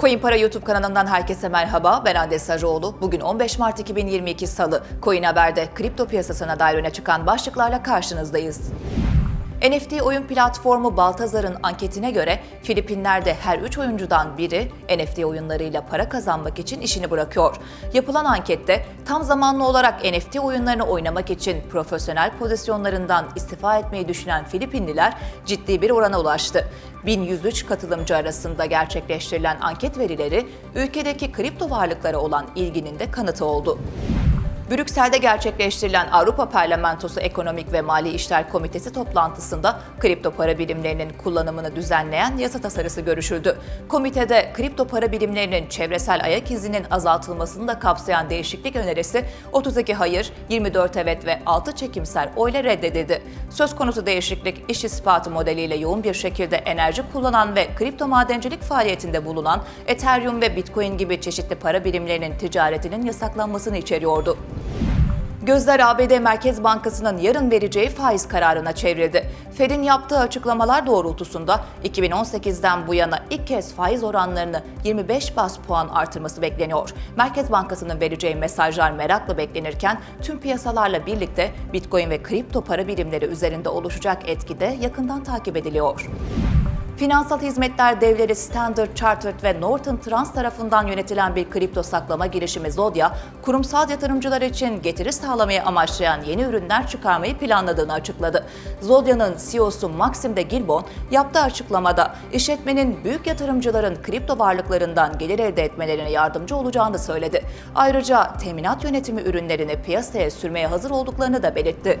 Coin Para YouTube kanalından herkese merhaba. Ben Hande Sarıoğlu. Bugün 15 Mart 2022 Salı. Coin Haber'de kripto piyasasına dair öne çıkan başlıklarla karşınızdayız. NFT oyun platformu Baltazar'ın anketine göre Filipinler'de her 3 oyuncudan biri NFT oyunlarıyla para kazanmak için işini bırakıyor. Yapılan ankette tam zamanlı olarak NFT oyunlarını oynamak için profesyonel pozisyonlarından istifa etmeyi düşünen Filipinliler ciddi bir orana ulaştı. 1103 katılımcı arasında gerçekleştirilen anket verileri ülkedeki kripto varlıklara olan ilginin de kanıtı oldu. Brüksel'de gerçekleştirilen Avrupa Parlamentosu Ekonomik ve Mali İşler Komitesi toplantısında kripto para birimlerinin kullanımını düzenleyen yasa tasarısı görüşüldü. Komitede kripto para birimlerinin çevresel ayak izinin azaltılmasını da kapsayan değişiklik önerisi 32 hayır, 24 evet ve 6 çekimser oyla reddedildi. Söz konusu değişiklik iş ispatı modeliyle yoğun bir şekilde enerji kullanan ve kripto madencilik faaliyetinde bulunan Ethereum ve Bitcoin gibi çeşitli para birimlerinin ticaretinin yasaklanmasını içeriyordu. Gözler ABD Merkez Bankası'nın yarın vereceği faiz kararına çevrildi. Fed'in yaptığı açıklamalar doğrultusunda 2018'den bu yana ilk kez faiz oranlarını 25 bas puan artırması bekleniyor. Merkez Bankası'nın vereceği mesajlar merakla beklenirken tüm piyasalarla birlikte Bitcoin ve kripto para birimleri üzerinde oluşacak etki de yakından takip ediliyor. Finansal hizmetler devleri Standard Chartered ve Northern Trust tarafından yönetilen bir kripto saklama girişimi Zodya, kurumsal yatırımcılar için getiri sağlamayı amaçlayan yeni ürünler çıkarmayı planladığını açıkladı. Zodya'nın CEO'su Maxim de Gilbon yaptığı açıklamada işletmenin büyük yatırımcıların kripto varlıklarından gelir elde etmelerine yardımcı olacağını söyledi. Ayrıca teminat yönetimi ürünlerini piyasaya sürmeye hazır olduklarını da belirtti.